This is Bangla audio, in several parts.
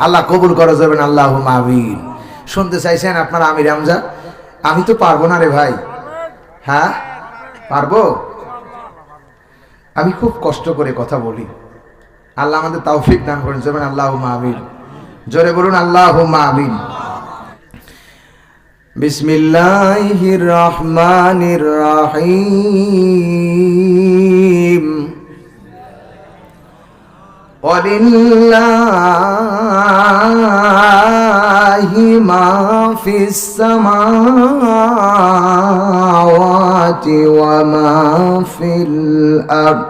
আল্লাহ কবুল করে যাবেন আল্লাহ আমিন। শুনতে চাইছেন আপনার আমির আমজা আমি তো পারব না রে ভাই। হ্যাঁ? পারব? আমি খুব কষ্ট করে কথা বলি। আল্লাহ আমাদের তৌফিক দান করেন যাবেন আল্লাহ আমিন। জোরে বলুন আল্লাহ আমিন। বিসমিল্লাহির রহমানির রহিম। ولله ما في السماوات وما في الأرض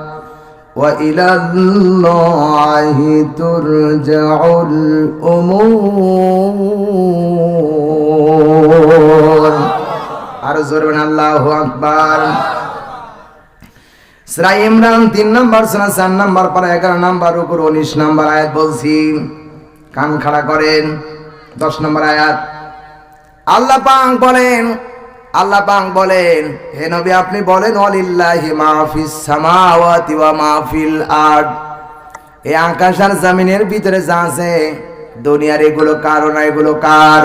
وإلى الله ترجع الأمور أرزقنا الله أكبر সুরা ইমরান তিন নম্বর, সুরা চার নম্বর, পর এগারো নম্বর, উপর উনিশ নম্বর আয়াত বলছি। কান খাড়া করেন। দশ নম্বর আয়াত। আল্লাহ পাং বলেন, আল্লাহ পাং বলেন, হে নবী আপনি বলেন, অলিল্লাহি মাহফিস সামাওয়াতি ওয়া মাহফিল আরদ। এই আকাশ আর জমিনের ভিতরে যা আছে, দুনিয়ার এগুলো কার না এগুলো কার?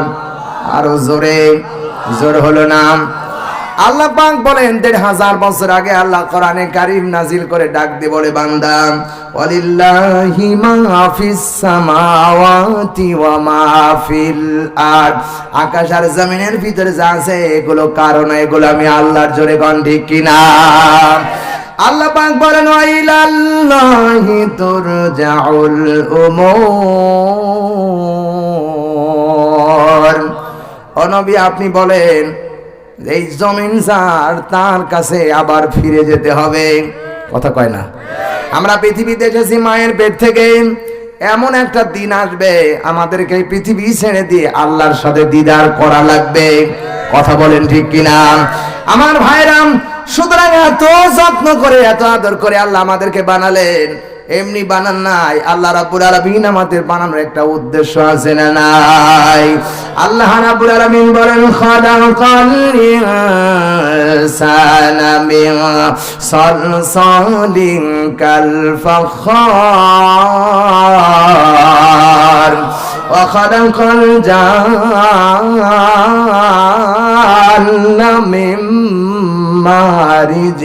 আরও জোরে, জোর হলো না। আল্লাহ পাক বলেন, দেড় হাজার বছর আগে আল্লাহ কোরআনে কারিম নাজিল করে ডাক দিয়ে বলে, বান্দা, ওয়ালিল্লাহি মা ফিস সামাওয়াতি ওয়া মা ফিল আরদ। আকাশ আর জমিনের ভিতরে যা আছে, এগুলো কারণ এগুলো আমি আল্লাহর জোরে গণ ঠিক কিনা আল্লাহ পাক বলেন, ওয়াইলাল্লাহি তুরজাউল উমুর। ও নবী, আপনি বলেন এই জমিন যার, তার কাছে আবার ফিরে যেতে হবে। কথা কয় না? আমরা পৃথিবীতে এসেছি মায়ের পেট থেকে। এমন একটা দিন আসবে, আমাদেরকে পৃথিবী ছেড়ে দিয়ে আল্লাহর সাথে দিদার করা লাগবে। কথা বলেন ঠিক কিনা? আমার ভাইরাম, সুতরাং এত যত্ন করে, এত আদর করে আল্লাহ আমাদেরকে বানালেন। এমনি বানান নাই আল্লাহ রাব্বুল আলামিন আমাদের বানানোর একটা উদ্দেশ্য আছে না নাই আল্লাহ রাব্বুল আলামিন বলেন খালাকাল ইনসানা মিন সালসালিন কাল ফাখার وخلق الجان من مارج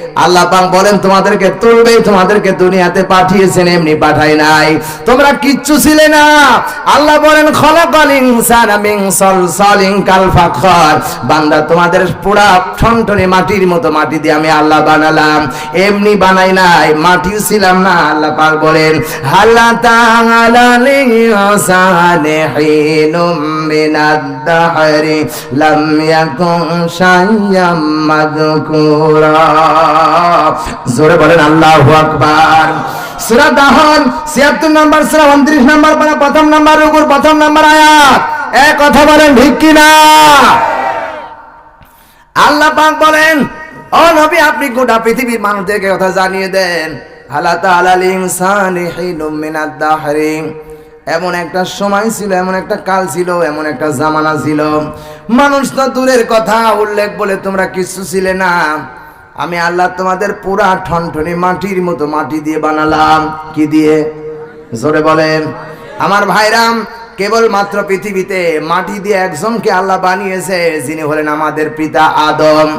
আল্লাহ পাক বলেন, তোমাদেরকে তুলবে তোমাদেরকে দুনিয়াতে পাঠিয়েছেন, এমনি পাঠাই নাই। তোমরা কিচ্ছু ছিলে না। আল্লাহ বলেন, খলাকাল ইনসানা মিন সলসালিন কাল ফাখর। বান্দা, তোমাদের পুরা ঠনঠনে মাটির মতো মাটি দিয়ে আমি আল্লাহ বানালাম। এমনি বানাই নাই মাটি ছিলাম না, আল্লাহ পাক বলেন হাল্লা তাআলা লিনসানি হিনুম মিনাদ দাহরি, লাম ইয়াকুন শাইয়াম মাযকুরা। জোরে বলেন আল্লাহু আকবার। সূরা দাহন 76 নাম্বার, সূরা 29 নাম্বার পারা প্রথম নাম্বার উপর প্রথম নাম্বার আয়াত। এক কথা বলেন ঠিক কি না আল্লাহ পাক বলেন, ও নবী, আপনি গোটা পৃথিবীর মানুষদেরকে কথা জানিয়ে দেন। আল্লাহ তাআলা ইনসানি হিনুম মিনাদ দাহরি। এমন একটা সময় ছিল, এমন একটা কাল ছিল, এমন একটা জামানা ছিল। মানুষ তো দূরের কথা উল্লেখ বলে তোমরা কিছু ছিলে না। আমি আল্লাহ তোমাদের পুরা ঠনঠনি মাটির মতো মাটি দিয়ে বানালাম। কি দিয়ে? জোরে বলেন। আমার ভাইরাম কেবল মাত্র পৃথিবীতে মাটি দিয়ে একজনকে আল্লাহ বানিয়েছে, যিনি হলেন আমাদের পিতা আদম।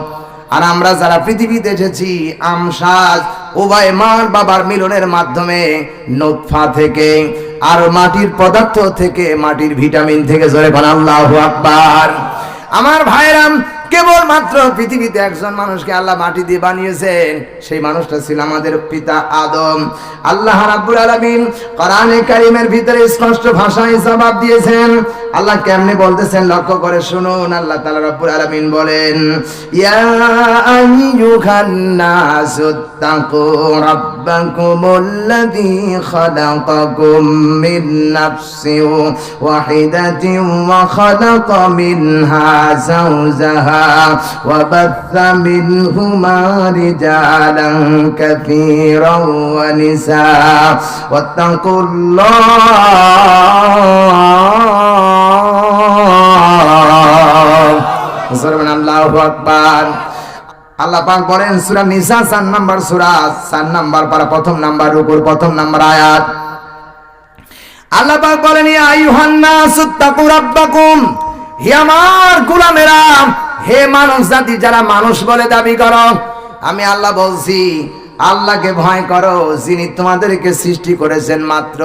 আর আমরা যারা পৃথিবীতে এসেছি, আমসাজ উভয় মার বাবার মিলনের মাধ্যমে নোৎফা থেকে, আর মাটির পদার্থ থেকে, মাটির ভিটামিন থেকে, জোরে বলেন, আল্লাহু আকবার। আমার ভাইরাম কেবল মাত্র পৃথিবীতে একজন মানুষকে আল্লাহ মাটি দিয়ে বানিয়েছেন, সেই মানুষটা ছিল আমাদের পিতা আদম। আল্লাহ রাব্বুল আলামিন কোরআনে কারীমের ভিতরে স্পষ্ট ভাষায় জবাব দিয়েছেন। আল্লাহ কেমনে বলতেছেন লক্ষ্য করে শুনুন, আল্লাহ তাআলা রাব্বুল আলামিন বলেন, ইয়া আইয়ুহান নাসুত্তাকু রাব্বাকুমুল্লাযী খালাকাকুম মিন নাফসিন ওয়াহিদাতিন ওয়া খালাকা মিনহা যাওজাহা। وبث منهما رجالا كثيرا ونساء واتقوا الله الله أكبر আল্লাহ পাক বলেন সূরা নিসা 4 নাম্বার সূরা 4 নাম্বার পারা প্রথম নাম্বার উপর প্রথম নাম্বার আয়াত আল্লাহ পাক বলেন ইয়া আইয়ুহান নাস তাকু রাব্বাকুম হে আমার গোলামেরা হে মানুষ জাতি, যারা মানুষ বলে দাবি করো, আমি আল্লাহ বলছি, আল্লাহকে ভয় করো, যিনি তোমাদেরকে সৃষ্টি করেছেন মাত্র।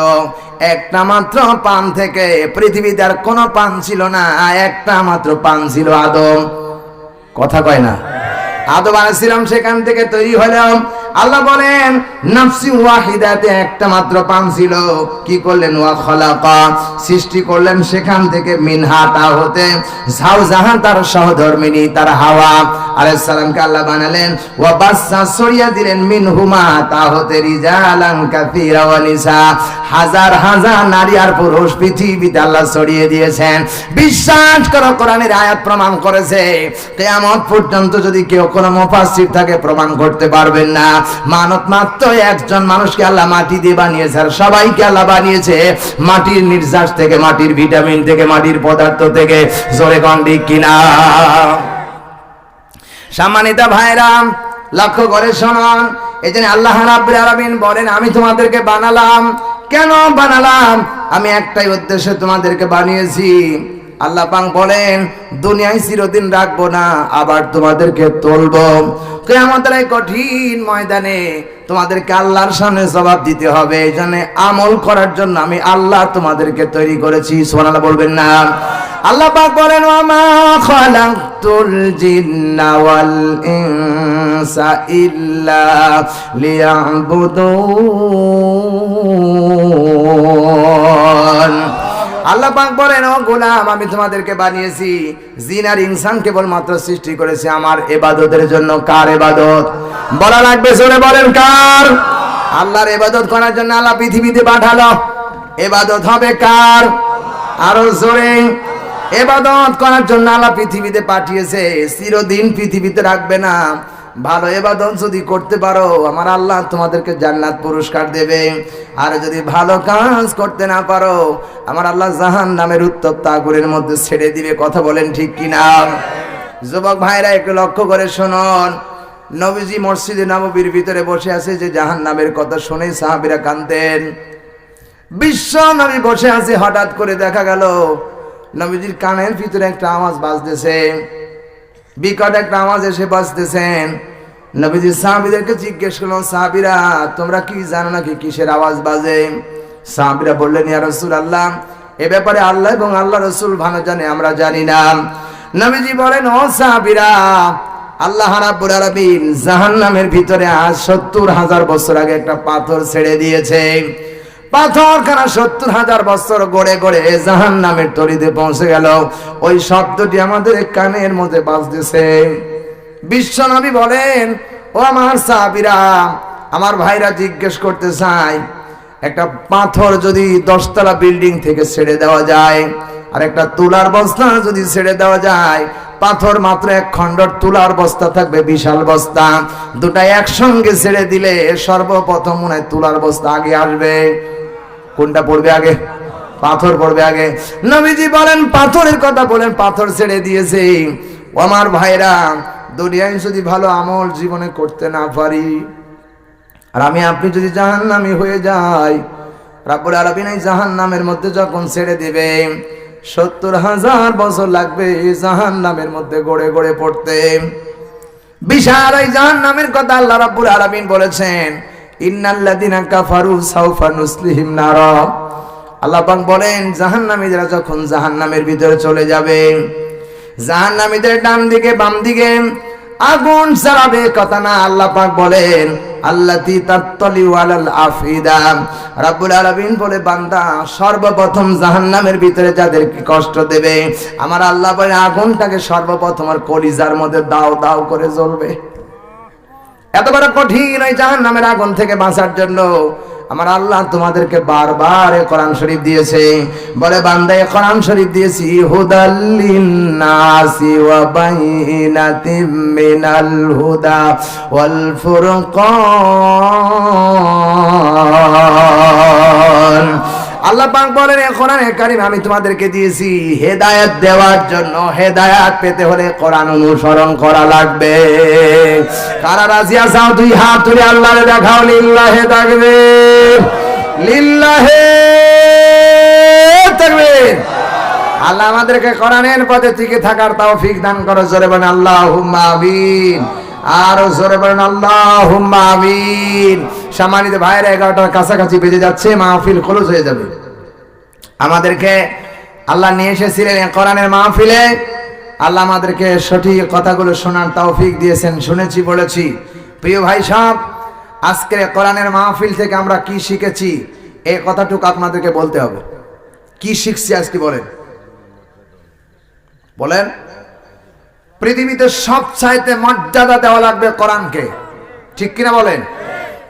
একটা মাত্র পান থেকে পৃথিবীতে আর কোনো পান ছিল না, একটা মাত্র পান ছিল আদম। কথা কয় না? আদম আলাইহিসসালাম সেখান থেকে তৈরি হলাম। আল্লাহ বলেন, নাফসি ওয়াহিদাতে একটা মাত্র পান ছিল। কি করলেন? ওয়া খলাকা। সৃষ্টি করলেন সেখান থেকে মিনহা, তা হতে ঝাউ জাহান, তার সহধর্মিনী, তার হাওয়া। আলাইহিস সালামকে আল্লাহ বানালেন। ওয়া বাসসা, সরিয়া দিলেন মিনহুমা, তা হতে রিজালান কাসীরা ওয়া নিসা। হাজার হাজার নারী আর পুরুষ পৃথিবীতে আল্লাহ ছড়িয়ে দিয়েছেন। বিশ্বাস করো, কোরআনের আয়াত প্রমাণ করেছে। কিয়ামত পর্যন্ত যদি কেউ কোনো মুফাসসির থাকে প্রমাণ করতে পারবেন না। মানত মাত্র একজন মানুষকে আল্লাহ মাটি দিয়ে বানিয়েছে আর সবাইকে আল্লাহ বানিয়েছে। মাটির নির্যাস থেকে, মাটির ভিটামিন থেকে, মাটির পদার্থ থেকে। জোরে কিনা সম্মানিত লক্ষ্য করে শোনান। এই জন্য আল্লাহ রাব্বুল আলামিন বলেন, আমি তোমাদেরকে বানালাম। কেন বানালাম? আমি একটাই উদ্দেশ্যে তোমাদেরকে বানিয়েছি। আল্লাহ পাক বলেন, দুনিয়ায় চিরদিন রাখব না, আবার তোমাদেরকে তুলবো। কেয়ামতের এই কঠিন ময়দানে তোমাদেরকে আল্লাহর সামনে জবাব দিতে হবে। জন্য আমল করার জন্য আমি আল্লাহ তোমাদেরকে তৈরি করেছি। সোনালা বলবেন না। আল্লাহ পাক বলেন লিয়াবুদুন আল্লাহ পাক বলেন, ও গোলাম, আমি তোমাদেরকে বানিয়েছি। জিন আর ইনসান কেবলমাত্র সৃষ্টি করেছি আমার এবাদতের জন্য। কার এবাদত? বলা লাগবে, জোরে বলেন, কার? আল্লাহর এবাদত করার জন্য আল্লাহ পৃথিবীতে পাঠালো। এবাদত হবে কার? আরও জোরে। এবাদত করার জন্য আল্লাহ পৃথিবীতে পাঠিয়েছে। চিরদিন পৃথিবীতে রাখবে না। ভালো এবাদত যদি করতে পারো, আমার আল্লাহ তোমাদেরকে জান্নাত পুরস্কার দেবে। আর যদি ভালো কাজ করতে না পারো, আমার আল্লাহ জাহান নামের উত্তপ্ত আগুনের মধ্যে ছেড়ে দিবে। কথা বলেন ঠিক কিনা? যুবক ভাইরা, একটু লক্ষ্য করে শুনুন। নবীজি মসজিদে নববীর ভিতরে বসে আছে, যে জাহান নামের কথা শুনে সাহাবিরা কান্দেন বিশ্ব নবী বসে আছে, হঠাৎ করে দেখা গেল, নবীজির কানের ভিতরে একটা আওয়াজ বাজতেছে। বিকট একটা আওয়াজ এসে বাজতেছেন। নবীজি সাহাবিদেরকে জিজ্ঞেস করলাম, সাহাবিরা, তোমরা কি জানো নাকি কিসের আওয়াজ বাজে? সাহাবিরা বললেন, ইয়া রসুল আল্লাহ এ ব্যাপারে আল্লাহ এবং আল্লাহ রসুল ভালো জানে, আমরা জানি না। নবীজি বলেন, ও সাহাবিরা, আল্লাহ রাব্বুল আলামিন জাহান্নামের ভিতরে আজ সত্তর হাজার বছর আগে একটা পাথর ছেড়ে দিয়েছে। পাথর খানা সত্তর হাজার বছর গড়ে গড়ে জাহান নামের তরিতে পৌঁছে গেল। ওই শব্দটি আমাদের কানের মধ্যে বাজতেছে। বিশ্ব নবী বলেন, ও আমার সাহাবিরা, আমার ভাইরা জিজ্ঞেস করতে চাই, একটা পাথর যদি দশতলা বিল্ডিং থেকে ছেড়ে দেওয়া যায়, আর একটা তুলার বস্তা যদি ছেড়ে দেওয়া যায় পাথর মাত্র এক খণ্ডর তুলার বস্তা থাকবে, বিশাল বস্তা। দুটা একসঙ্গে ছেড়ে দিলে সর্বপ্রথম মনে হয় তুলার বস্তা আগে আসবে। কোনটা পড়বে আগে? পাথর পড়বে আগে। নবীজি বলেন, পাথরের কথা বলেন, পাথর ছেড়ে দিয়েছে। আমার ভাইরা, দুনিয়ায় যদি ভালো আমল জীবনে করতে না পারি, আর আমি, আপনি যদি জাহান নামি হয়ে যাই, রাব্বুল আলামিন এই জাহান নামের মধ্যে যখন ছেড়ে দিবে সত্তর হাজার বছর লাগবে জাহান নামের মধ্যে গড়ে গড়ে পড়তে। বিশাল এই জাহান নামের কথা আল্লাহ রাব্বুল আলামিন বলেছেন বলেন যখন জাহান্নামের ভিতরে চলে জাহান্নামীদের ডান দিকে বাম দিকে আগুন জ্বালাবে কথা না আল্লাহ পাক বলেন, আল্লাতি তাত্তলি ওয়ালাল আফিদা। রাব্বুল আলামিন বলে, বান্দা, সর্বপ্রথম জাহান্নামের ভিতরে যাদেরকে কষ্ট দেবে, আমার আল্লাহ বলে, আগুনটাকে সর্বপ্রথম আর কলিজার মধ্যে দাও দাও করে জ্বলবে। এত বড় কঠিন ওই জাহান নামের আগুন থেকে বাঁচার জন্য আমার আল্লাহ তোমাদেরকে বারবার কোরআন শরীফ দিয়েছে। বলে বান্দায় কোরআন শরীফ দিয়েছি হুদাল্লিন নাসি ওয়া বাইনাতিম মিনাল হুদা ওয়াল ফুরকান। আল্লাহ পাক বলেন কোরআনে কারিম আমি তোমাদেরকে দিয়েছি হেদায়েত দেওয়ার জন্য। হেদায়েত পেতে হলে কোরআন অনুসরণ করা লাগবে। কারা রাজি আসাও দুই হাত তুলে আল্লাহরে দেখাও, লিল্লাহে থাকবে লিল্লাহে থাকবে আল্লাহ আমাদেরকে কোরআনের পথে টিকে থাকার তৌফিক দান করো, জোরে বলেন, আল্লাহুম্মা আমিন। আর জোরে বলেন, আল্লাহুম্মা আমিন। সম্মানিত ভাইরা এগারোটার কাছাকাছি বেজে যাচ্ছে, মাহফিল খরচ হয়ে যাবে। আমাদেরকে আল্লাহ নিয়ে এসেছিলেন কোরআনের মাহফিলে। আল্লাহ আমাদেরকে সঠিক কথাগুলো শোনার তৌফিক দিয়েছেন, শুনেছি, বলেছি। প্রিয় ভাই সব আজকের কোরআনের মাহফিল থেকে আমরা কি শিখেছি এই কথাটুকু আপনাদেরকে বলতে হবে। কি শিখছি আজকে বলেন? বলেন। পৃথিবীতে সব চাইতে মর্যাদা দেওয়া লাগবে কোরআনকে। ঠিক কিনা বলেন?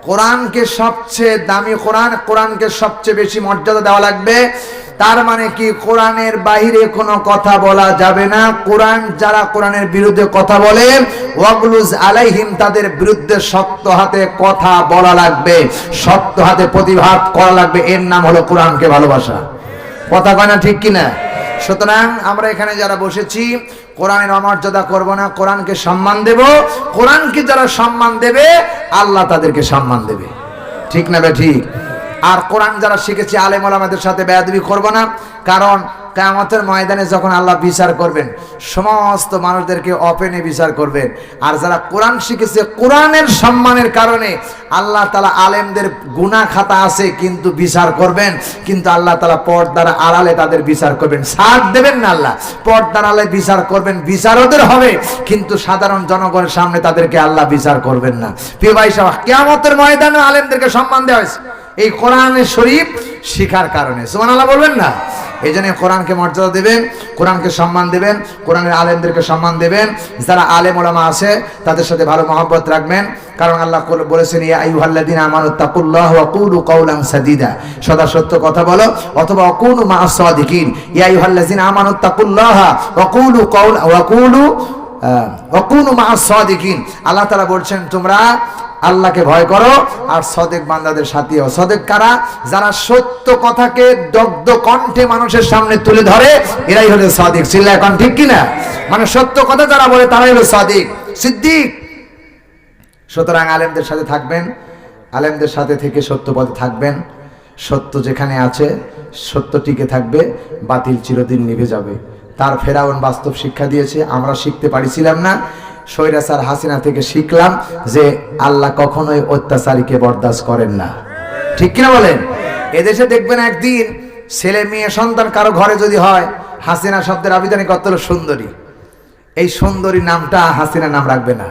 কোরআনকে সবচেয়ে দামি কোরআন, কোরআনকে সবচেয়ে বেশি মর্যাদা দেওয়া লাগবে। তার মানে কি? কোরআনের বাহিরে কোনো কথা বলা যাবে না। কোরআন যারা কোরআনের বিরুদ্ধে কথা বলে, ওয়াগলুজ আলাইহিম তাদের বিরুদ্ধে শক্ত হাতে কথা বলা লাগবে। শক্ত হাতে প্রতিবাদ করা লাগবে। এর নাম হলো কোরআনকে ভালোবাসা। কথা কয় না ঠিক কিনা? সুতরাং আমরা এখানে যারা বসেছি কোরআনের অমর্যাদা করব না, কোরআনকে সম্মান দেব। কোরআনকে যারা সম্মান দেবে, আল্লাহ তাদেরকে সম্মান দেবে। ঠিক না ঠিক? আর কোরআন যারা শিখেছে, আলেম আলামাদের সাথে বেয়াদবি করব না, কারণ কেয়ামতের ময়দানে যখন আল্লাহ বিচার করবেন, সমস্ত মানুষদেরকে অপেনে বিচার করবেন। আর যারা কোরআন শিখেছে, কোরআনের সম্মানের কারণে আল্লাহ তালা আলেমদের গুণা খাতা আছে, কিন্তু বিচার করবেন। কিন্তু আল্লাহ তালা পর্দার আড়ালে তাদের বিচার করবেন। সাথ দেবেন না আল্লাহ। পর্দার আড়ালে বিচার করবেন বিচার ওদের হবে। কিন্তু সাধারণ জনগণের সামনে তাদেরকে আল্লাহ বিচার করবেন না। প্রিয় ভাই সাহেব, কেয়ামতের ময়দানে আলেমদেরকে সম্মান দেওয়া হয়েছে। এই কোরআনের শরীফ শিখার কারণে। সুমান আল্লাহ বলবেন না? এই জন্য কোরআনকে মর্যাদা দেবেন, কোরআনকে সম্মান দেবেন, কোরআনের আলেমদেরকে সম্মান দেবেন। যারা আলেম ওলামা আছে, তাদের সাথে ভালো মহব্বত রাখবেন। কারণ আল্লাহ বলেছেন, ইয়া আইয়ুহাল্লাযীনা আমানু তাকুল্লাহ ওয়া কুলু কাওলান সদা সত্য কথা বলো, অথবা অকুলু মা সাদিকিন। ইয়া আইয়ুহাল্লাযীনা আমানু তাকুল্লাহ ওয়া কুলু কাওল, ওয়া কুলু ওয়া কুনু মা'আস আল্লাহ তাআলা বলছেন, তোমরা আল্লাহকে ভয় করো, আর সদেক বান্দাদের সাথী সদেক কারা? যারা সত্য কথাকে দগ্ধ কণ্ঠে মানুষের সামনে তুলে ধরে, এরাই হলো সদিক। চিল্লা এখন ঠিক কিনা মানে সত্য কথা যারা বলে, তারাই হলো সদিক। সিদ্দিক! সুতরাং আলেমদের সাথে থাকবেন, আলেমদের সাথে থেকে সত্য পথে থাকবেন। সত্য যেখানে আছে, সত্য টিকে থাকবে, বাতিল চিরদিন নিভে যাবে। তার ফেরাউন বাস্তব শিক্ষা দিয়েছে, আমরা শিখতে পারিছিলাম না। স্বৈরাচার হাসিনা থেকে শিখলাম যে আল্লাহ কখনোই অত্যাচারীকে বরদাস্ত করেন না। ঠিক কিনা বলেন? এদেশে দেখবেন একদিন ছেলে, মেয়ে, সন্তান কারও ঘরে যদি হয়, হাসিনা শব্দের আবিধানিক অর্থ হলো সুন্দরী। এই সুন্দরী নামটা হাসিনা নাম রাখবে না।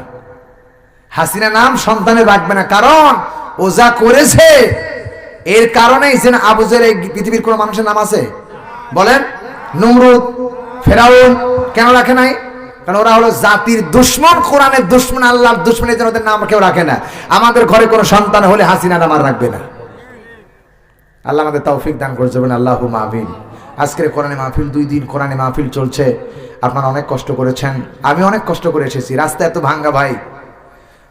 হাসিনা নাম সন্তানের রাখবে না, কারণ ও যা করেছে, এর কারণেই যেন আবুজের এই পৃথিবীর কোনো মানুষের নাম আছে। বলেন, নমরুদ ফেরাউন কেন রাখে নাই? কারণ ওরা হলো জাতির দুশ্মন, কোরআনের দুশ্মন, আল্লাহর দুশ্মন, এই ওদের নাম কেউ রাখে না। আমাদের ঘরে কোনো সন্তান হলে হাসিনা নাম আর রাখবে না। আল্লাহ আমাদের তৌফিক দান করে যাবেন আল্লাহ মাহফিল আজকের কোরআনে মাহফিল, দুই দিন কোরআনে মাহফিল চলছে। আপনারা অনেক কষ্ট করেছেন। আমি অনেক কষ্ট করে এসেছি। রাস্তা এত ভাঙ্গা ভাই।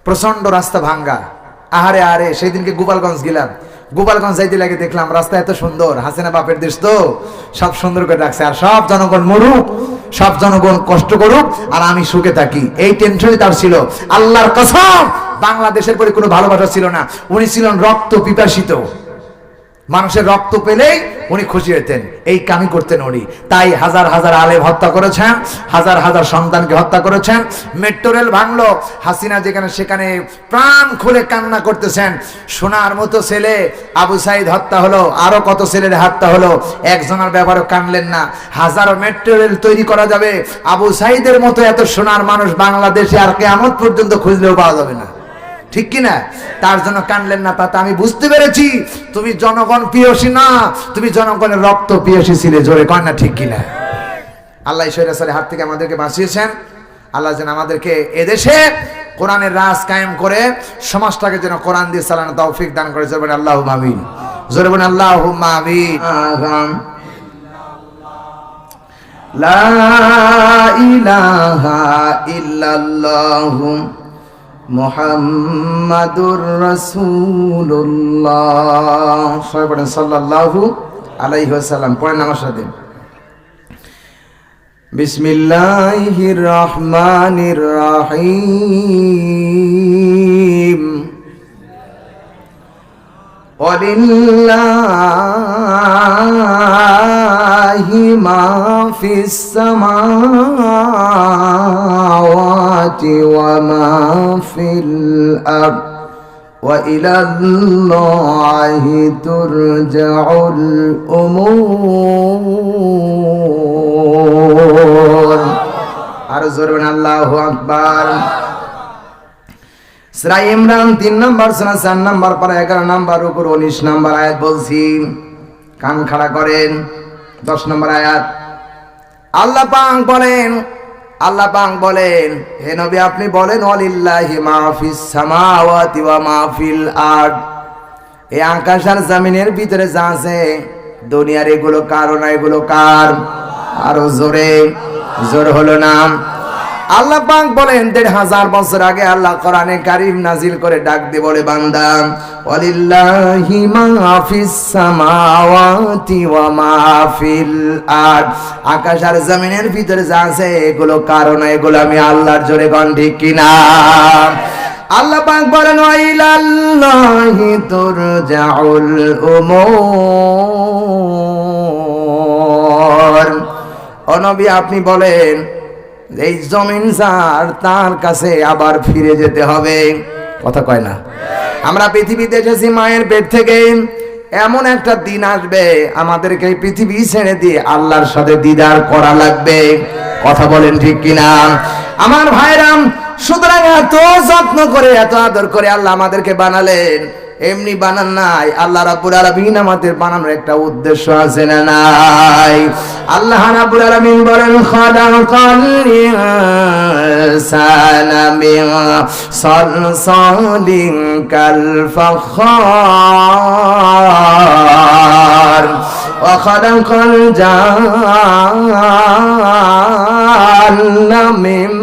প্রচণ্ড রাস্তা ভাঙ্গা। আহারে আরে সেই দিনকে গোপালগঞ্জ গেলাম। গোপালগঞ্জ যাইতে লাগে দেখলাম রাস্তা এত সুন্দর, হাসিনা বাপের দেশ তো, সব সুন্দর করে রাখছে। আর সব জনগণ মরুক, সব জনগণ কষ্ট করুক, আর আমি সুখে থাকি। এই টেনশনই তার ছিল। আল্লাহর কসম, বাংলাদেশের পরে কোনো ভালোবাসা ছিল না। উনি ছিলেন রক্ত পিপাসিত। মানুষের রক্ত পেলেই উনি খুশি হতেন এই কামি করতেন উনি। তাই হাজার হাজার আলেম হত্যা করেছেন, হাজার হাজার সন্তানকে হত্যা করেছেন, মেট্রো রেল ভাঙলো, হাসিনা যেখানে সেখানে প্রাণ খুলে কান্না করতেছেন। সোনার মতো ছেলে আবু সাইদ হত্যা হলো, আরও কত ছেলের হত্যা হলো, একজনের ব্যাপারে কানলেন না। হাজারো মেট্রো রেল তৈরি করা যাবে, আবু সাইদের মতো এত সোনার মানুষ বাংলাদেশে আর কেমন পর্যন্ত খুঁজলেও পাওয়া যাবে না। ঠিক কি না তার জন্য কানলেন না তাতে আমি বুঝতে পেরেছি। তুমি জনগণ প্রিয়সী না, তুমি জনগণের রক্ত প্রিয়সী ছিলে। জোরে কয় না ঠিক কিনা? আল্লাহ ঈশ্বরের হাত থেকে আমাদেরকে বাঁচিয়েছেন। আল্লাহ যেন আমাদেরকে এদেশে কোরআনের রাজ কায়েম করে, সমাজটাকে যেন কোরআন দিয়ে চালানো তৌফিক দান করে। জোরবেন আল্লাহ মামিন জোরবেন আল্লাহ মামিন লা ইলাহা ইল্লাল্লাহু। মোহাম্মদুর রসুল্লাহ সাল্লাল্লাহু আলাইহি ওয়াসাল্লাম পড়েন আমার সাথে। বিসমিল্লাহির রহমানির রহিম ولله ما في السماوات وما في الأرض وإلى الله ترجع الأمور أرزقنا الله أكبر সুরা ইমরান তিন নম্বর সুরা চার নম্বর পরে এগারো নম্বর উপর উনিশ নম্বর আয়াত বলছি কান খাড়া করেন দশ নম্বর আয়াত। আল্লাহ পাং বলেন, আল্লাহ পাং বলেন, হে নবী আপনি বলেন, অলিল্লাহি মাহফিস সামাওয়াতি ওয়া মাহফিল আর্ট এই আকাশ আর জমিনের ভিতরে যা আছে, দুনিয়ার এগুলো কার না এগুলো কার? আরও জোরে, জোর হলো না। আল্লাহ পাক বলেন, দেড় হাজার বছর আগে আল্লাহ কোরআনে কারিম নাজিল করে ডাক দিয়ে বলে, বান্দা, ওয়ালিল্লাহি মা ফিস সামাওয়াতি ওয়া মা ফিল আরদ। আকাশ আর জমিনের ভিতরে যা আছে, এগুলো কারণ এগুলো আমি আল্লাহর জোরে গণ ঠিক কিনা আল্লাহ পাক বলেন, ওয়াইলাল্লাহি তুরজাউল উমুর। অনবী আপনি বলেন এই জমিন যার, তার কাছে আবার ফিরে যেতে হবে। কথা কয় না? আমরা পৃথিবীতে এসেছি মায়ের পেট থেকে। এমন একটা দিন আসবে, আমাদেরকে পৃথিবী ছেড়ে দিয়ে আল্লাহর সাথে দিদার করা লাগবে। কথা বলেন ঠিক কিনা? আমার ভাইরাম, সুতরাং এত যত্ন করে, এত আদর করে আল্লাহ আমাদেরকে বানালেন। এমনি বানান নাই। আল্লাহ রাব্বুল আলামিন আমাদের বানানোর একটা উদ্দেশ্য আছে না নাই? আল্লাহ রাব্বুল আলামিন বলেন, খালাকাল ইনসানা মিন সালসালিন কাল ফাখার ওয়া খালাকাল জান্নাম মিন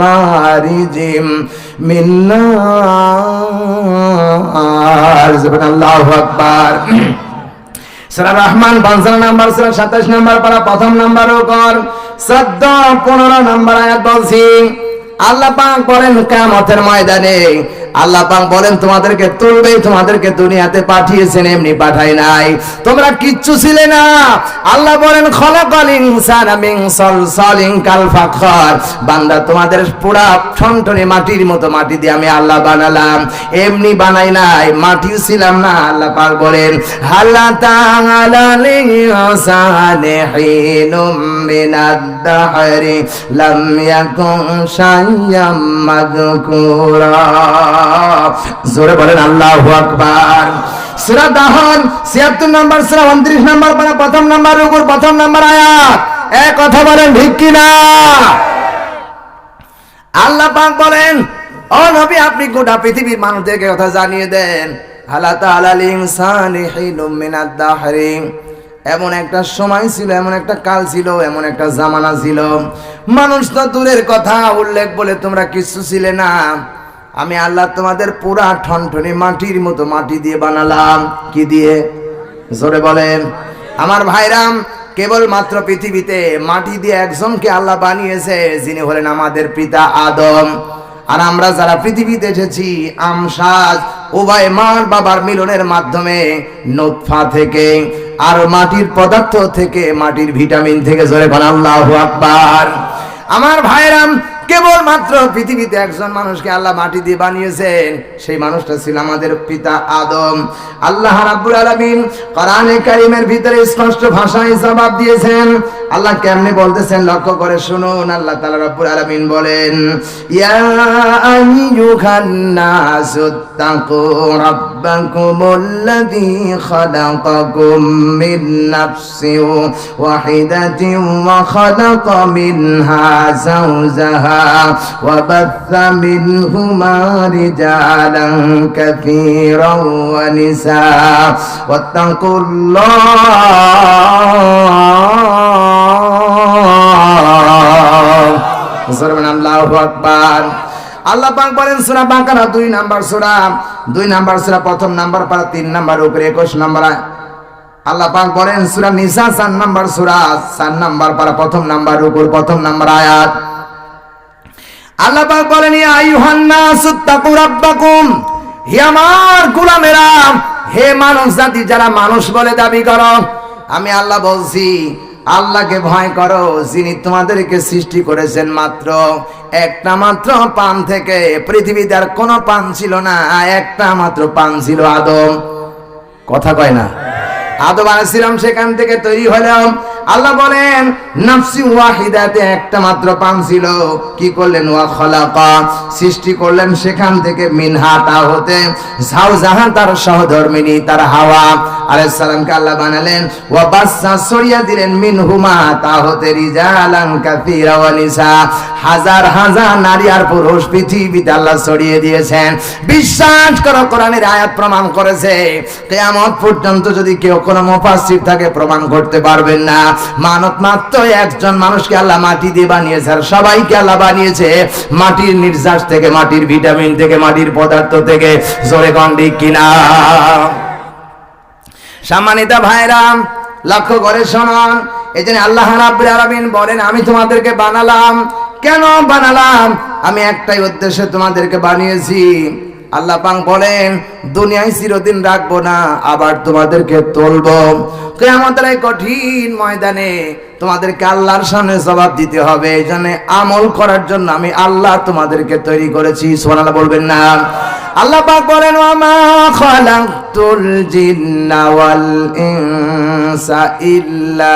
মারিজিম মিন্নার যখন সাতাশ নাম্বার পারা প্রথম নাম্বার ও কর। সদ্য পনেরো নাম্বার আয়াত বলছি। আল্লাহ পাক বলেন কিয়ামতের ময়দানে। আল্লাহ পাক বলেন, তোমাদেরকে তুলবে, তোমাদেরকে দুনিয়াতে পাঠিয়েছেন, এমনি পাঠাই নাই। তোমরা কিচ্ছু ছিলে না। আল্লাহ বলেন, খলাকাল ইনসানা মিন সালসালিন কাল ফাখর। বান্দা, তোমাদের পুরা ঠনঠনে মাটির মতো মাটি দিয়ে আমি আল্লাহ বানালাম। এমনি বানাই নাই, মাটিও ছিলাম না। আল্লাহ পাক বলেন হাল্লা তাআলা লিনসানি হিনুম মিনাদ লাম ইয়াকুন জোরে বলেন দাহন 76 নম্বর, সূরা 29 নম্বর, পারা প্রথম নাম্বার প্রথম নাম্বার আয়াত। এক কথা বলেন ঠিক না আল্লাহ পাক বলেন, ও নবী, আপনি গোটা পৃথিবীর মানুষদেরকে কথা জানিয়ে দেন। হালা তাআলাল ইনসানি হিনুম এমন একটা সময় ছিল, এমন একটা কাল ছিল, এমন একটা জামানা ছিল। মানুষ তো দূরের কথা, উল্লেখ বলে তোমরা কিছু ছিলে না। আমি আল্লাহ তোমাদের পুরা ঠনঠনি মাটির মতো মাটি দিয়ে বানালাম। কি দিয়ে? জোরে বলেন। আমার ভাইরাম কেবল মাত্র পৃথিবীতে মাটি দিয়ে একজনকে আল্লাহ বানিয়েছে, যিনি হলেন আমাদের পিতা আদম। আর আমরা যারা পৃথিবীতে এসেছি, আমসাজ উভয় মার বাবার মিলনের মাধ্যমে নোৎফা থেকে আর মাটির পদার্থ থেকে মাটির ভিটামিন থেকে জোরে বানাল্লাহ আল্লাহু আকবার। আমার ভাইরাম কেবল মাত্র পৃথিবীতে একজন মানুষকে আল্লাহ মাটি দিয়ে বানিয়েছেন, সেই মানুষটা ছিল আমাদের পিতা আদম। আল্লাহ রাব্বুল আলামিন কোরআনে কারীমের ভিতরে স্পষ্ট ভাষায় জবাব দিয়েছেন। আল্লাহ কেমনে বলতেছেন লক্ষ্য করে শুনুন, আল্লাহ তাআলা রাব্বুল আলামিন বলেন, ইয়া আইয়ুহান নাসু তাকু রাব্বাকুমুল্লাযী খালাকাকুম মিন নাফসিন ওয়াহিদাতিন ওয়া খালাকা মিনহা যাওজাহা। وبث منهما رجالا كثيرا ونساء واتقوا الله মুসলমান আল্লাহু আকবার আল্লাহ পাক বলেন সূরা বাকারা দুই নাম্বার সূরা দুই নাম্বার সূরা প্রথম নাম্বার পারা তিন নাম্বার উপরে 21 নাম্বার আল্লাহ পাক বলেন সূরা নিসা চার নাম্বার সূরা চার নাম্বার পারা প্রথম নাম্বার উপর প্রথম নাম্বার আয়াত আল্লাহ পাক বলেন, ইয়া হে আমার গোলামেরা, হে মানুষ জাতি, যারা মানুষ বলে দাবি করো, আমি আল্লাহ বলছি, আল্লাহকে ভয় করো, যিনি তোমাদেরকে সৃষ্টি করেছেন মাত্র। একটা মাত্র পান থেকে পৃথিবীতে আর কোনো পান ছিল না, একটা মাত্র পান ছিল আদম। কথা কয় না? আদম আলাইহিসসালাম সেখান থেকে তৈরি হলাম আল্লাহ বলেন, নাফসি ওয়াহিদাতে একটা মাত্র পান ছিল। কি করলেন? ওয়া খলাকা। সৃষ্টি করলেন সেখান থেকে মিনহা, তা হতে ঝাউ জাহান, তার সহধর্মিনী, তার হাওয়া। আলাইহিস সালামকে আল্লাহ বানালেন। ওয়া বাসসা, সরিয়া দিলেন মিনহুমা, তা হতে রিজালান কাসীরা ওয়া নিসা। হাজার হাজার নারী আর পুরুষ পৃথিবীতে আল্লাহ ছড়িয়ে দিয়েছেন। বিশ্বাস করো, কোরআনের আয়াত প্রমাণ করেছে। কিয়ামত পর্যন্ত যদি কেউ কোনো মুফাসসির থাকে, প্রমাণ করতে পারবেন না। মানব মাত্র একজন মানুষকে আল্লাহ মাটি দিয়ে বানিয়েছে আর সবাইকে আল্লাহ বানিয়েছে। মাটির নির্যাস থেকে, মাটির ভিটামিন থেকে, মাটির পদার্থ থেকে। জোরে গন্ডিক কিনা? সম্মানিত ভাইরাম লক্ষ্য করে শোনান। এই জন্য আল্লাহ রাব্বুল আলামিন বলেন, আমি তোমাদেরকে বানালাম। কেন বানালাম? আমি একটাই উদ্দেশ্যে তোমাদেরকে বানিয়েছি। আল্লাহ পাক বলেন, দুনিয়ায় চিরদিন রাখব না, আবার তোমাদেরকে তুলবো। এই কঠিন ময়দানে তোমাদেরকে আল্লাহর সামনে জবাব দিতে হবে জন্য আমল করার জন্য আমি আল্লাহ তোমাদেরকে তৈরি করেছি। সোনালা বলবেন না। আল্লাহ পাক বলেন ইল্লা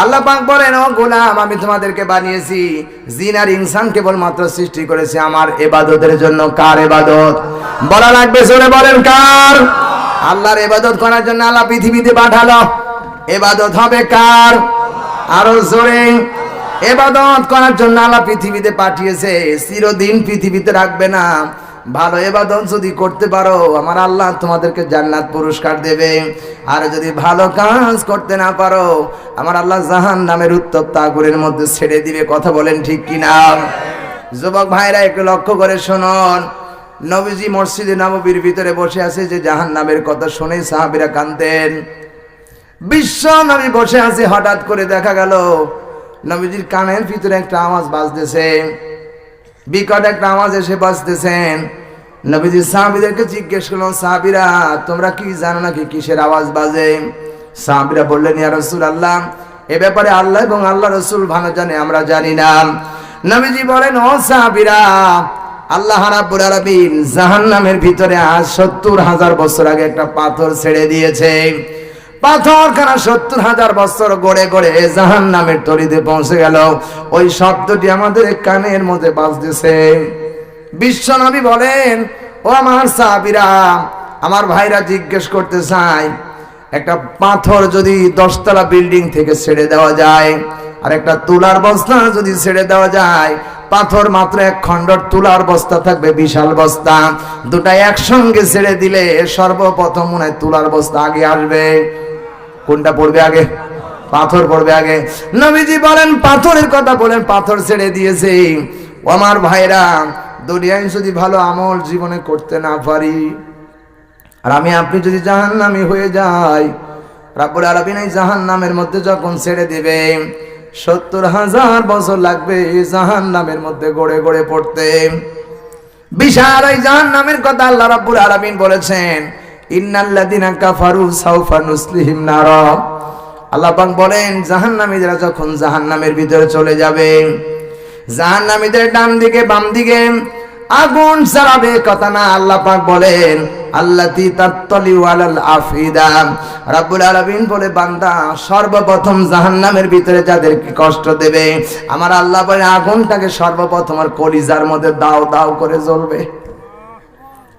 আল্লাহ পাক বলেন, ও গোলাম, আমি তোমাদেরকে বানিয়েছি। জিন আর ইনসান কেবলমাত্র সৃষ্টি করেছে আমার এবাদতের জন্য। কার এবাদত? বলা লাগবে, জোরে বলেন, কার? আল্লাহর এবাদত করার জন্য আল্লাহ পৃথিবীতে পাঠালো। এবাদত হবে কার? আরও জোরে। এবাদত করার জন্য আল্লাহ পৃথিবীতে পাঠিয়েছে। চিরদিন পৃথিবীতে রাখবে না। ভালো এবাদত যদি করতে পারো, আমার আল্লাহ তোমাদেরকে জান্নাত পুরস্কার দেবে। আর যদি ভালো কাজ করতে না পারো, আমার আল্লাহ জাহান নামের উত্তপ্ত আগুনের মধ্যে ছেড়ে দিবে। কথা বলেন ঠিক কিনা যুবক ভাইরা, একটু লক্ষ্য করে শুনুন। নবীজি মসজিদে নববীর ভিতরে বসে আছে, যে জাহান নামের কথা শুনে সাহাবিরা কানতেন বিশ্ব নবী বসে আছে, হঠাৎ করে দেখা গেল, নবীজির কানের ভিতরে একটা আওয়াজ বাজতেছে। বিকট একটা আওয়াজ এসে বাজতেছেন। নবীজি সাহাবিদেরকে জিজ্ঞেস করলেন, সাহাবিরা, তোমরা কি জানো নাকি কিসের আওয়াজ বাজে? সাহাবিরা বললেন, ইয়া রসুল আল্লাহ এ ব্যাপারে আল্লাহ এবং আল্লাহ রসুল ভালো জানে, আমরা জানি না। নবীজি বলেন, ও সাহাবিরা, আল্লাহ রাব্বুল আলামিন জাহান্নামের ভিতরে আজ সত্তর হাজার বছর আগে একটা পাথর ছেড়ে দিয়েছে। পাথর খানা সত্তর হাজার বছর গড়ে গড়ে জাহান নামের তরিতে পৌঁছে গেল। ওই শব্দটি আমাদের কানের মধ্যে বাজতেছে। বিশ্ব নবী বলেন, ও আমার সাহাবিরা, আমার ভাইরা জিজ্ঞেস করতে চাই, একটা পাথর যদি দশতলা বিল্ডিং থেকে ছেড়ে দেওয়া যায়, আর একটা তুলার বস্তা যদি ছেড়ে দেওয়া যায়, পাথর মাত্র এক খণ্ডর তুলার বস্তা থাকবে, বিশাল বস্তা। দুটা একসঙ্গে ছেড়ে দিলে সর্বপ্রথম মনে তুলার বস্তা আগে আসবে। কোনটা পড়বে আগে? পাথর পড়বে আগে। নবীজি বলেন, পাথরের কথা বলেন, পাথর ছেড়ে দিয়েছে। আমার ভাইরা, দুনিয়ায় যদি ভালো আমল জীবনে করতে না পারি, আর আমি, আপনি যদি জাহান নামি হয়ে যাই, রাব্বুল আলামিন এই জাহান নামের মধ্যে যখন ছেড়ে দিবে, সত্তর হাজার বছর লাগবে এই জাহান নামের মধ্যে গড়ে গড়ে পড়তে। বিশাল এই জাহান নামের কথা আল্লাহ রাব্বুল আলামিন বলেছেন ইন্নাল্লাযিনা কাফারু সাউফা নুসলিহিম নার। আল্লাহ পাক বলেন যখন জাহান্নামের ভিতরে চলে যাবে, জাহান্নামীদের ডান দিকে বাম দিকে আগুন জ্বালাবে, কথা না আল্লাহ বলেন বলে, বান্দা, সর্বপ্রথম জাহান্নামের ভিতরে কষ্ট দেবে, আমার আল্লাহ বলে, আগুনটাকে সর্বপ্রথম আর কলিজার মধ্যে দাও দাও করে জ্বলবে।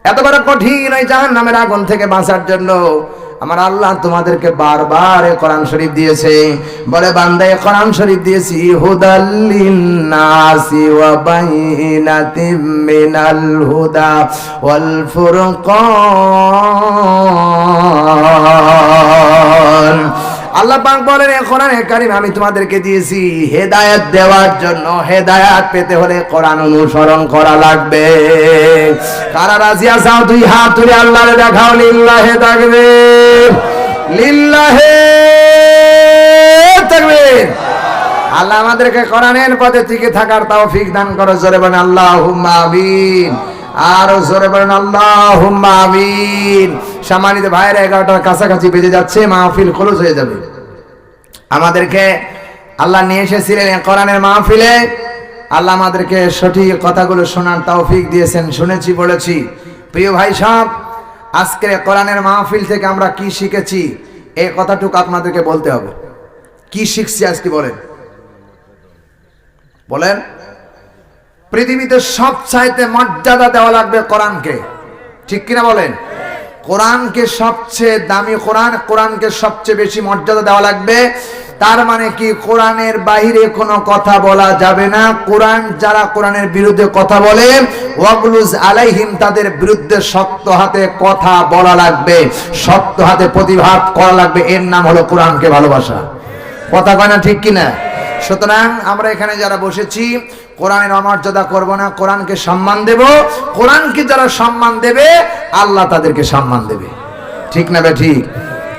এত বড় কঠিন ওই জাহান নামের আগুন থেকে বাঁচার জন্য আমার আল্লাহ তোমাদেরকে বারবার এ কোরআন শরীফ দিয়েছে। বলে বান্দায় কোরআন শরীফ দিয়েছি হুদাল্লিন নাসি ওয়া বাইনাতিম মিনাল হুদা ওয়াল ফুরকান। আল্লাহ পাক বলেন কোরআনে কারিম আমি তোমাদেরকে দিয়েছি হেদায়েত দেওয়ার জন্য। হেদায়েত পেতে হলে কোরআন অনুসরণ করা লাগবে। কারা রাজি আসাও দুই হাত তুলে আল্লাহরে দেখাও, লিল্লাহে থাকবে লিল্লাহে থাকবে আল্লাহ আমাদেরকে কোরআনের পথে টিকে থাকার তৌফিক দান করো, জোরে বলেন, আল্লাহুম্মা আমিন। আর জোরে বলেন, আল্লাহুম্মা আমিন। সম্মানিত ভাইয়েরা, এগারোটার কাছাকাছি বেজে যাচ্ছে, মাহফিল খরচ হয়ে যাবে। আমাদেরকে আল্লাহ নিয়ে এসেছিলেন কোরআনের মাহফিলে। আল্লাহ আমাদেরকে সঠিক কথাগুলো শোনার তৌফিক দিয়েছেন, শুনেছি, বলেছি। প্রিয় ভাই সব আজকের কোরআনের মাহফিল থেকে আমরা কি শিখেছি এই কথাটুকু আপনাদেরকে বলতে হবে। কি শিখছি আজকে বলেন? বলেন। পৃথিবীতে সব চাইতে মর্যাদা দেওয়া লাগবে কোরআনকে। ঠিক কিনা বলেন? কোরআনকে সবচেয়ে দামি কোরআন, কোরআনকে সবচেয়ে বেশি মর্যাদা দেওয়া লাগবে। তার মানে কি? কোরআনের বাহিরে কোনো কথা বলা যাবে না। কোরআন যারা কোরআনের বিরুদ্ধে কথা বলে, ওয়াগলুজ আলাইহিম তাদের বিরুদ্ধে শক্ত হাতে কথা বলা লাগবে। শক্ত হাতে প্রতিবাদ করা লাগবে। এর নাম হলো কোরআনকে ভালোবাসা। কথা কয় না ঠিক কিনা? সুতরাং আমরা এখানে যারা বসেছি কোরআনের অমর্যাদা করব না, কোরআনকে সম্মান দেব। কোরআনকে যারা সম্মান দেবে, আল্লাহ তাদেরকে সম্মান দেবে। ঠিক না বে ঠিক?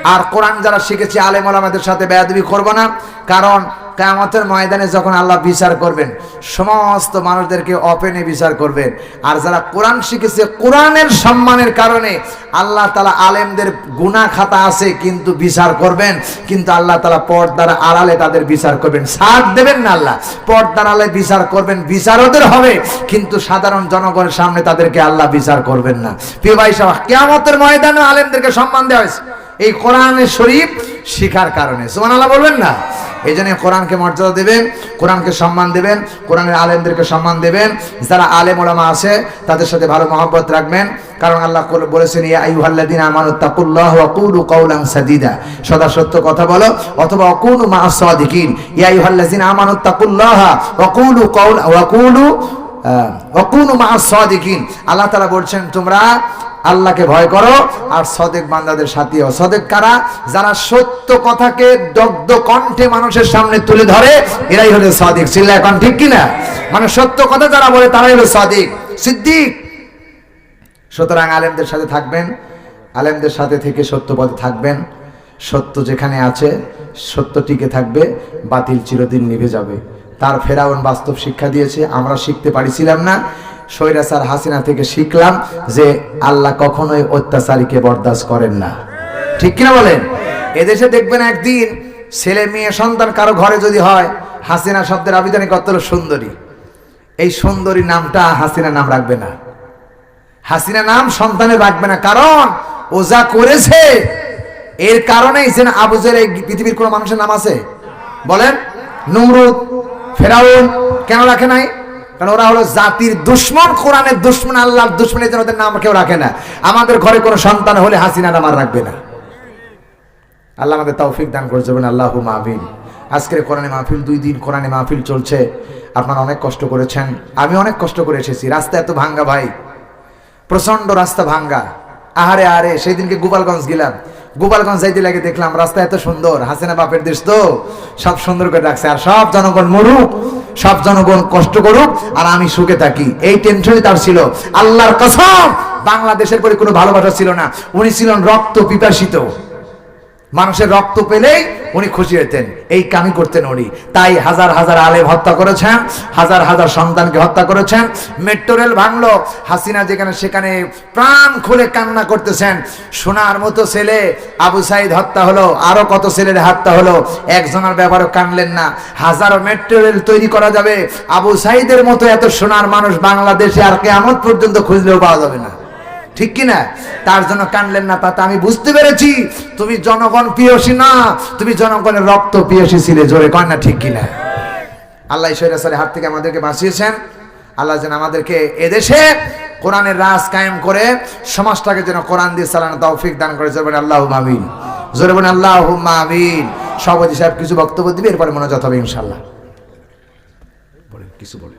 আর কোরআন যারা শিখেছে, আলেম আলামাদের সাথে বেয়াদবি করব না, কারণ কেয়ামতের ময়দানে যখন আল্লাহ বিচার করবেন, সমস্ত মানুষদেরকে অপেনে বিচার করবেন। আর যারা কোরআন শিখেছে, কোরআনের সম্মানের কারণে আল্লাহ তালা আলেমদের গুণা খাতা আছে, কিন্তু বিচার করবেন। কিন্তু আল্লাহ তালা পর্দার আড়ালে তাদের বিচার করবেন। সাথ দেবেন না আল্লাহ। পর্দার আড়ালে বিচার করবেন বিচার ওদের হবে। কিন্তু সাধারণ জনগণের সামনে তাদেরকে আল্লাহ বিচার করবেন না। প্রিয় ভাই সাহেব, কেয়ামতের ময়দানে আলেমদেরকে সম্মান দেওয়া হয়েছে। এই কোরআনের শরীফ শিখার কারণে। সুমান আল্লাহ বলবেন না? এই জন্য কোরআনকে মর্যাদা দেবেন, কোরআনকে সম্মান দেবেন, কোরআনের আলেমদেরকে সম্মান দেবেন। যারা আলেম ওলামা আছে, তাদের সাথে ভালো মহব্বত রাখবেন। কারণ আল্লাহ বলেছেন, ইয়া আইয়ুহাল্লাযীনা আমানু তাকুল্লাহ ওয়া কুলু সাদীদা। সদা সত্য কথা বলো, অথবা অকুলু মা সাদিকিন। ইয়া আইয়ুহাল্লাযীনা আমানু তাকুল্লাহ ওয়া কুলু কাওল ওয়া কুলু অকুনু মা সাদিকিন। আল্লাহ তাআলা বলছেন, তোমরা আল্লাহকে ভয় করো। আর সদেক বান্দাদের সাথী হও সদেক কারা? যারা সত্য কথাকে দগ্ধ কণ্ঠে মানুষের সামনে তুলে ধরে, এরাই হলো সাদিক। চিল্লা এখন ঠিক কিনা? মানে সত্য কথা যারা বলে, তারাই হলো সাদিক। সিদ্দিক! সুতরাং আলেমদের সাথে থাকবেন। আলেমদের সাথে থেকে সত্য পথে থাকবেন। সত্য যেখানে আছে, সত্য টিকে থাকবে, বাতিল চিরদিন নিভে যাবে। তার ফেরাউন বাস্তব শিক্ষা দিয়েছে, আমরা শিখতে পারিছিলাম না। সৈরাসার হাসিনা থেকে শিখলাম যে আল্লাহ কখনোই অত্যাচারীকে বরদাস্ত করেন না। ঠিক কিনা বলেন? এদেশে দেখবেন একদিন ছেলে, মেয়ে, সন্তান কারও ঘরে যদি হয়, হাসিনা শব্দের আবিধানিক অর্থ সুন্দরী। এই সুন্দরী নামটা হাসিনা নাম রাখবে না। হাসিনা নাম সন্তানে রাখবে না, কারণ ও যা করেছে, এর কারণেই যেন আবুজের এই পৃথিবীর কোনো মানুষের নাম আছে। বলেন নমরুদ ফেরাউন কেন রাখে নাই? কারণ ওরা হলো জাতির দুশ্মন, কোরআনের দুশ্মন, আল্লাহর দুশ্মনের জন্য ওদের নাম কেউ রাখে না। আমাদের ঘরে কোনো সন্তান হলে হাসিনা নাম আর রাখবে না। আল্লাহ আমাদের তৌফিক দান করে যাবেন আল্লাহ মাহফিল আজকের কোরআনে মাহফিল, দুই দিন কোরআনে মাহফিল চলছে। আপনারা অনেক কষ্ট করেছেন। আমি অনেক কষ্ট করে এসেছি। রাস্তা এত ভাঙ্গা ভাই। প্রচণ্ড রাস্তা ভাঙ্গা। আহারে আরে সেই দিনকে গোপালগঞ্জ গেলাম। গোপালগঞ্জ যাইতে লাগে দেখলাম রাস্তা এত সুন্দর। হাসিনা বাপের দেশ তো সব সুন্দর করে রাখছে। আর সব জনগণ মরুক। সব জনগণ কষ্ট করুক, আর আমি সুখে থাকি। এই টেনশনই তার ছিল। আল্লাহর কসম, বাংলাদেশের পরে কোনো ভালোবাসা ছিল না। উনি ছিলেন রক্ত পিপাসিত। মানুষের রক্ত পেলেই উনি খুশি হতেন এই কামি করতেন উনি। তাই হাজার হাজার আলেম হত্যা করেছেন, হাজার হাজার সন্তানকে হত্যা করেছেন, মেট্রো রেল ভাঙলো, হাসিনা যেখানে সেখানে প্রাণ খুলে কান্না করতেছেন। সোনার মতো ছেলে আবু সাইদ হত্যা হলো, আরও কত ছেলের হত্যা হলো, একজনের ব্যাপারও কানলেন না। হাজারো মেট্রো রেল তৈরি করা যাবে, আবু সাইদের মতো এত সোনার মানুষ বাংলাদেশে আর কেমন পর্যন্ত খুঁজলেও পাওয়া যাবে না। ঠিক কি না তার জন্য কানলেন না তাতে আমি বুঝতে পেরেছি। তুমি জনগণ প্রিয়সী না, তুমি জনগণের রক্ত প্রিয়সী ছিলে, জোরে কয় না ঠিক কি না আল্লাহ ঈশ্বরের হাত থেকে আমাদেরকে বাঁচিয়েছেন। আল্লাহ যেন আমাদেরকে এদেশে কোরআনের রাজ কায়েম করে, সমাজটাকে যেন কোরআন দিয়ে চালানো তৌফিক দান করে। জোরে আল্লাহ মামিন জোরে আল্লাহ মামিন সভাপতি সাহেব কিছু বক্তব্য দিবে, এরপরে মনোজাত হবে ইনশাল্লাহ কিছু বলেন।